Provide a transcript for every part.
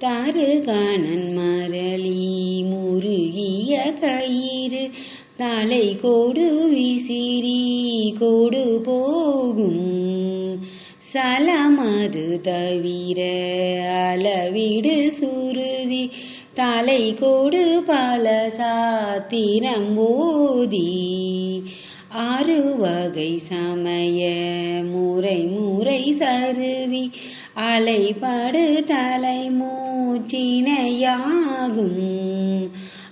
தருகணன் மரளி முருகிய கயிறு. தலை கோடு விசிறி கோடு போகும். சலமது தவிர அளவிடு சுருதி. தலை கோடு பல சாத்திரம் ஓதி. ஆறு வகை சமய முறை முறை சருவி. அலைபடு தலை மூச்சினையாகும்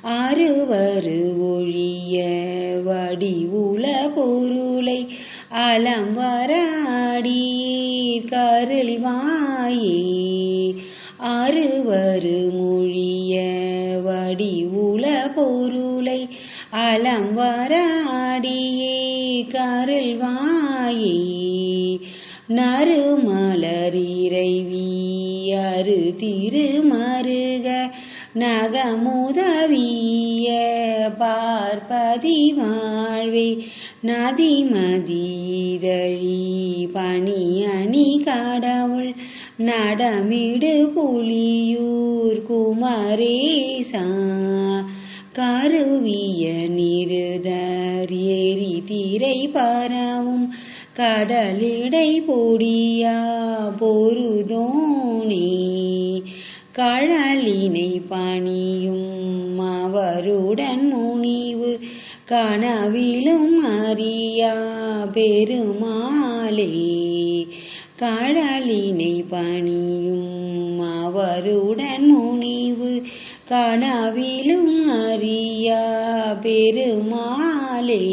அறுவரு ஒழிய வடிவுல பொருளை அலம் வராடி கருள் வாயே. அறுவரு மொழிய வடிவுல பொருளை அலம் வராடியே கருள் வாயே. நறுமலரி அரு திருமருக நகமுதவிய பார்ப்பதி வாழ்வே நதிமதிதழி பணி அணி கடவுள். நடமிடு புலியூர் குமரேசா. கருவிய நிறுதர் ஏரி திரை பரவும். கடலிடை பொடியா. கழலினை பணியும் அவருடன் முனிவு கனவிலும் அறியா பெருமாளே. கழலினை பணியும் அவருடன் முனிவு கனவிலும் அறியா பெருமாளே.